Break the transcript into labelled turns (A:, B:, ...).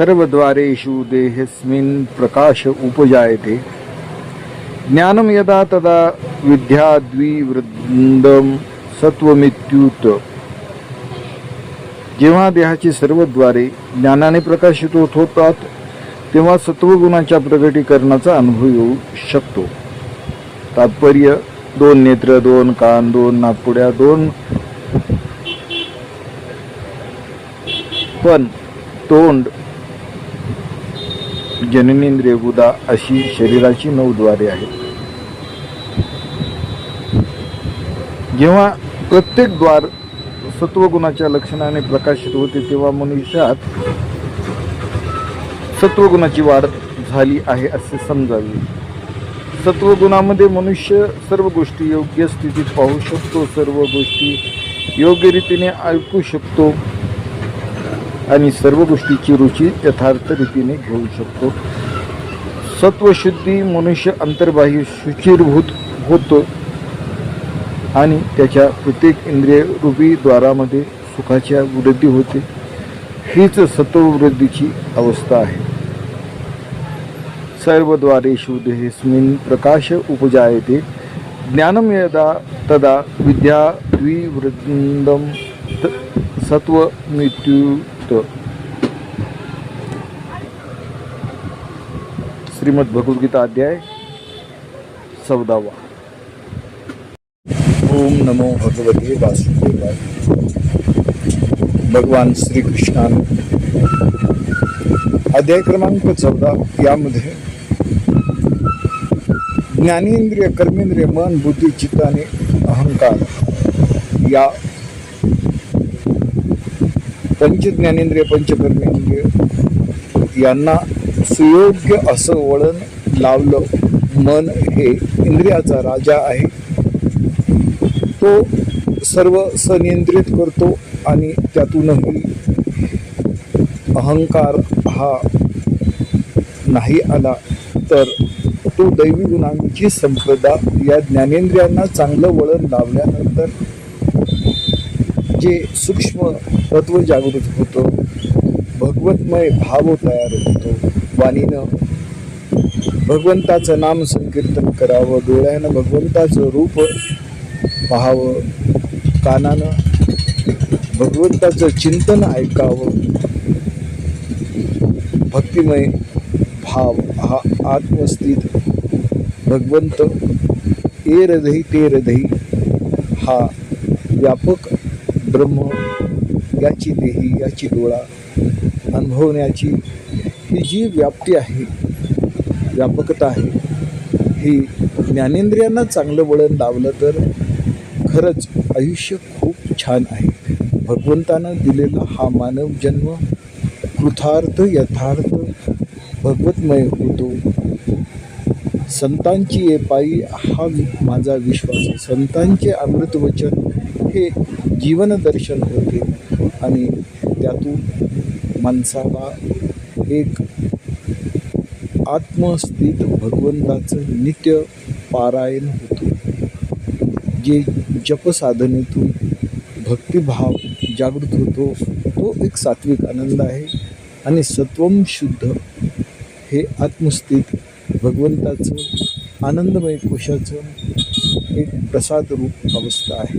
A: सर्वद्वारेषु देहेस्मिन् प्रकाश उपजायते। ज्ञानं यदा तदा विद्याद्विवृन्दं सत्वमित्युत जेव्हा देहाची सर्वद्वारे ज्ञानाने प्रकाशित होत होतात तेव्हा सत्वगुणाच्या प्रगटीकरणाचा अनुभव येऊ शकतो। तात्पर्य दोन नेत्र दोन कान दोन नापुड्या दोन पण तोंड जननेंद्रिय बुधा अशी शरीराची नऊ द्वारे आहेत. जेव्हा प्रत्येक द्वार सत्वगुणाच्या लक्षणाने प्रकाशित होते तेव्हा मनुष्यात सत्वगुणाची वाढ झाली आहे असे समजावे. सत्वगुणामध्ये मनुष्य सर्व गोष्टी योग्य स्थितीत पाहू शकतो सर्व गोष्टी योग्य रीतीने ऐकू शकतो. आणि सर्व गोष्टीची रुची यथार्थ रीतीने घेऊ शकतो. सत्वशुद्धी मनुष्य अंतर्बाह्य शुचिरभूत होतो आणि त्याच्या प्रत्येक इंद्रिय रूपी द्वारामध्ये सुखाच्या वृद्धी होते. हीच सत्ववृद्धीची अवस्था आहे. सर्वद्वारेषु देहेस्मिन् प्रकाश उपजायते. ज्ञानं यदा तदा विद्या द्विवृंदम सत्वमित्युत श्रीमद भगवद्गीता अध्याय चौदावा. ओम नमो भगवते वासुदेवाय. भगवान श्रीकृष्णान अध्याय क्रमांक चौदा. यामध्ये ज्ञानेंद्रिय कर्मेंद्रिय मन बुद्धी चित्त आणि अहंकार या पंचज्ञानेंद्रिय पंचकर्मेंद्रिय यांना सुयोग्य असं वळण लावलं. मन हे इंद्रियाचा राजा आहे. तो सर्व सनियंत्रित करतो आणि त्यातूनही अहंकार हा नाही आला तर तो दैवी गुणांची संपदा या ज्ञानेंद्रियांना चांगलं वळण लावल्यानंतर जे सूक्ष्म तत्व जागृत होतं भगवतमय भाव तयार होतो वाणीनं भगवंताचं नाम संकीर्तन करावं डोळ्यानं भगवंताचं रूप पाहावं कानानं भगवंताचं चिंतन ऐकावं भक्तिमय भाव हा आत्मस्थित भगवंत ए हृदयी ते हृदयी हा व्यापक ब्रह्म याची देही याची डोळा अनुभवण्याची ही जी व्याप्ती आहे व्यापकता आहे ही ज्ञानेंद्रियांना चांगलं वळण लावलं तर खरंच आयुष्य खूप छान आहे. भगवंतानं दिलेला हा मानव जन्म कृथार्थ यथार्थ भगवतमय होतो. संतांची ये पायी हा माझा विश्वास आहे. संतांचे अमृतवचन हे जीवनदर्शन होते आणि त्यातून माणसाला एक आत्मस्थित भगवंताचं नित्य पारायण होतो. जे जपसाधनेतून भक्तिभाव जागृत होतो तो एक सात्विक आनंद आहे आणि सत्वम शुद्ध. हे आत्मस्थित भगवंताचं आनंदमय कोशाचं एक प्रसाद रूप अवस्था आहे.